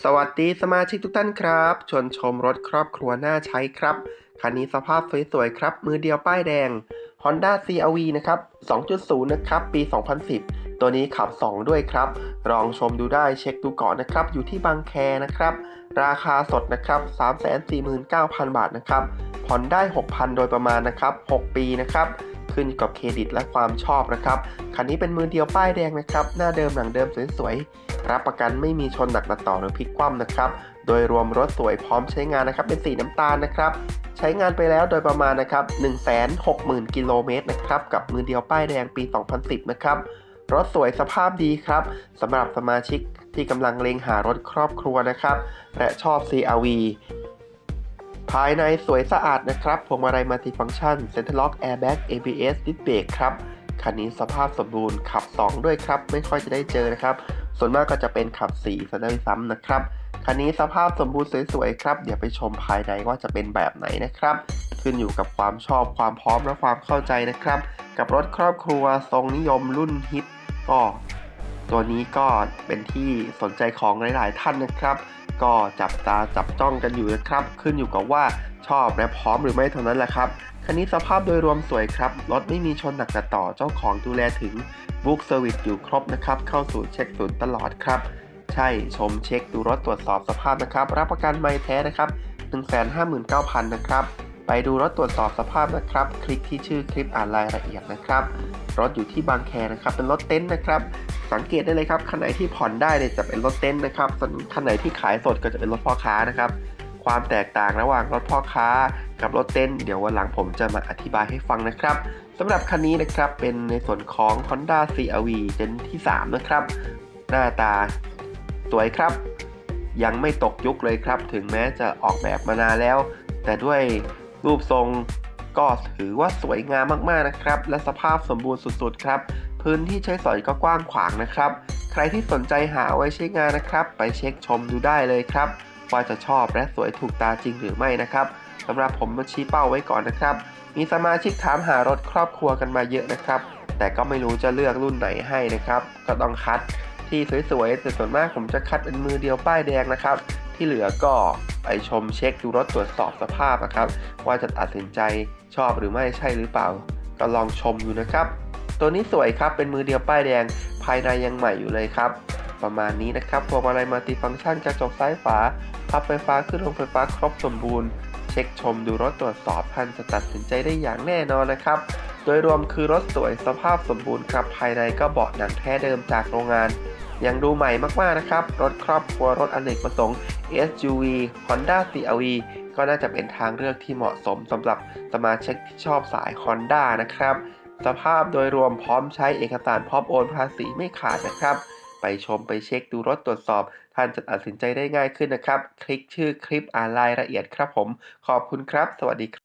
สวัสดีสมาชิกทุกท่านครับชวนชมรถครอบครัวน่าใช้ครับ คันนี้สภาพสวยๆครับ มือเดียวป้ายแดง Honda CRV นะครับ 2.0 นะครับ ปี 2010 ตัวนี้ขับ 2 ด้วยครับ ลองชมดูได้เช็คดูก่อนนะครับ อยู่ที่บางแคนะครับ ราคาสดนะครับ 349,000 บาทนะครับ ผ่อนได้ 6,000 โดยประมาณนะครับ 6 ปีนะครับ ขึ้นอยู่กับเครดิตและความชอบนะครับ คันนี้เป็นมือเดียวป้ายแดงนะครับ หน้าเดิมหลังเดิมสวยๆ รับประกันไม่มีชนหนักตัดต่อหรือพลิกคว่ำนะครับ โดยรวมรถสวยพร้อมใช้งานนะครับ เป็นสีน้ำตาลนะครับ ใช้งานไปแล้วโดยประมาณนะครับ 160,000 กิโลเมตรนะครับ กับมือเดียวป้ายแดงปี 2010 นะครับ รถสวยสภาพดีครับสำหรับสมาชิกที่กำลังเล็งหารถครอบครัวนะครับ และชอบ CRV ภายในสวยสะอาดนะครับพวงมาลัยมัลติฟังก์ชัน Center Lock Airbag ABS Disc Brake ครับคันนี้สภาพสมบูรณ์ขับ 2 ด้วยครับ ไม่ค่อยจะได้เจอนะครับ ส่วนมากก็จะเป็นขับ4ซะด้วยซ้ำนะครับคันนี้สภาพสมบูรณ์สวยๆครับ เดี๋ยวไปชมภายในว่าจะเป็นแบบไหนนะครับ ขึ้นอยู่กับความชอบความพร้อมและความเข้าใจนะครับ กับรถครอบครัวทรงนิยมรุ่นฮิตก็ ตัวนี้ก็เป็นที่สนใจของหลาย ๆ ท่านนะครับ ก็จับตาจับจ้องกันอยู่นะครับ ขึ้นอยู่กับว่าชอบและพร้อมหรือไม่เท่านั้นแหละครับ คันนี้สภาพโดยรวมสวยครับ รถไม่มีชนหนักตัดต่อเจ้าของดูแลถึงบุ๊กเซอร์วิสอยู่ครบนะครับ เข้าสู่เช็คศูนย์ตลอดครับ ใช่ชมเช็คดูรถตรวจสอบสภาพนะครับ รับประกันไม่แท้นะครับ 159,000 นะครับ ไปดูรถตรวจสอบสภาพนะครับ คลิกที่ชื่อคลิปอ่านรายละเอียดนะครับ รถอยู่ที่บางแคนะครับ เป็นรถเต็นท์นะครับ สังเกตได้เลยครับคันไหนที่ผ่อนได้เนี่ยจะเป็นรถเต็นท์นะครับส่วนคันไหนที่ขายสดก็จะเป็นรถพ่อค้านะครับ ความแตกต่างระหว่างรถพ่อค้ากับรถเต็นท์เดี๋ยววันหลังผมจะมาอธิบายให้ฟังนะครับสำหรับคันนี้นะครับเป็นในส่วนของ Honda CRV Gen ที่ 3 นะครับ หน้าตาสวยครับ ยังไม่ตกยุคเลยครับ ถึงแม้จะออกแบบมานานแล้ว แต่ด้วยรูปทรงก็ถือว่าสวยงามมากๆนะครับ และสภาพสมบูรณ์สุดๆครับ พื้นที่ใช้สอยก็กว้างขวางนะครับ ใครที่สนใจหาเอาไว้ใช้งานนะครับ ไปเช็คชมดูได้เลยครับ ว่าจะชอบและสวยถูกตาจริงหรือไม่นะครับสำหรับผมมาชี้เป้าไว้ก่อนนะครับ มีสมาชิกถามหารถครอบครัวกันมาเยอะนะครับ แต่ก็ไม่รู้จะเลือกรุ่นไหนให้นะครับ ก็ต้องคัดที่สวยๆแต่ส่วนมากผมจะคัดเป็นมือเดียวป้ายแดงนะครับ ที่เหลือก็ไปชมเช็คดูรถตรวจสอบสภาพนะครับ ว่าจะตัดสินใจชอบหรือไม่ใช่หรือเปล่า ก็ลองชมอยู่นะครับ ตัวนี้สวยครับ เป็นมือเดียวป้ายแดง ภายในยังใหม่อยู่เลยครับ ประมาณนี้นะครับพวงมาลัยมัลติฟังก์ชันกระจกซ้ายฝาพับไฟฟ้าขึ้นลงไฟฟ้าครบสมบูรณ์ เช็คชมดูรถตรวจสอบท่านจะตัดสินใจได้อย่างแน่นอนนะครับ โดยรวมคือรถสวยสภาพสมบูรณ์ครับ ภายในก็เบาะหนังแท้เดิมจากโรงงานยังดูใหม่มากๆนะครับ รถครอบครัวรถอเนกประสงค์ SUV Honda CRV ก็น่าจะเป็นทางเลือกที่เหมาะสมสำหรับสมาชิกที่ชอบสาย Honda นะครับ สภาพโดยรวมพร้อมใช้เอกสารพร้อมโอนภาษีไม่ขาดนะครับ ไปชมไปเช็คดูรถตรวจสอบ ท่านจะตัดสินใจได้ง่ายขึ้นนะครับ คลิกชื่อคลิปอ่านรายละเอียดครับผม ขอบคุณครับ สวัสดีครับ